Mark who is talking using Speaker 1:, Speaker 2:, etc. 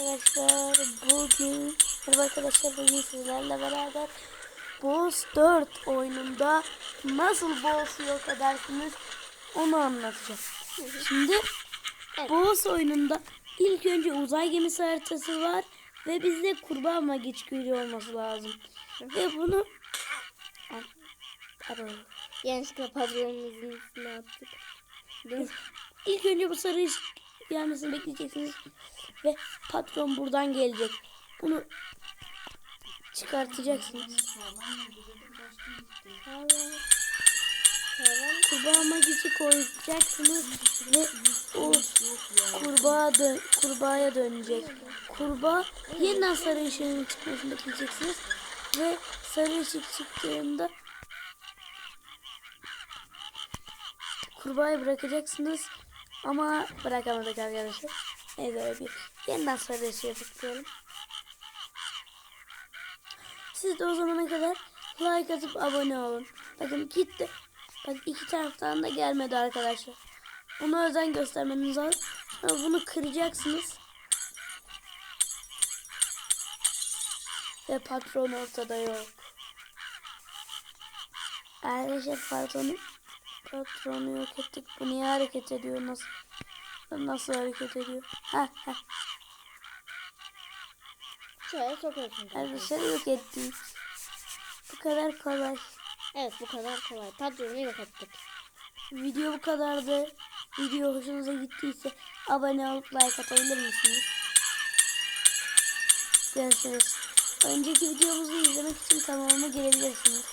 Speaker 1: arkadaşlar bugün merhaba arkadaşlar bugün sizlerle beraber Boss 4 oyununda nasıl Boss yok edersiniz onu anlatacağım. Şimdi Boss oyununda ilk önce uzay gemisi haritası var ve bizde kurbağa magiç gülü olması lazım. Ve bunu pardon.
Speaker 2: Yanlışlıkla patronumuzun üstüne attık.
Speaker 1: İlk önce bu sarı gelmesini bekleyeceksiniz. Ve patron buradan gelecek. Bunu çıkartacaksınız. Kurbağa magisi koyacaksınız ve o kurbağa dön kurbağaya dönecek. Kurbağa yeniden sarı ışığın çıkmasını bekleyeceksiniz. Ve sarı ışık çıktığında kurbağayı bırakacaksınız. Ama bırakamadık arkadaşlar. Evet öyle bir. Yeniden sarı ışığı tıklayalım. Siz de o zamana kadar like atıp abone olun. Bakın gitti. Bak iki taraftan da gelmedi arkadaşlar. Buna özen göstermeniz lazım. Sonra bunu kıracaksınız. Ve patron ortada yok. Arkadaşlar patronu patronu yok ettik. Bu niye hareket ediyor? Nasıl nasıl hareket ediyor? Ha ha.
Speaker 2: Şöyle sokuyorsun.
Speaker 1: Arkadaşlar yok ettik. Bu kadar kolay.
Speaker 2: Evet bu kadar kolay. Patronu yok ettik.
Speaker 1: Video bu kadardı. Video hoşunuza gittiyse abone olup like atabilir misiniz? Görüşürüz. Önceki videomuzu izlemek için kanalıma girebilirsiniz.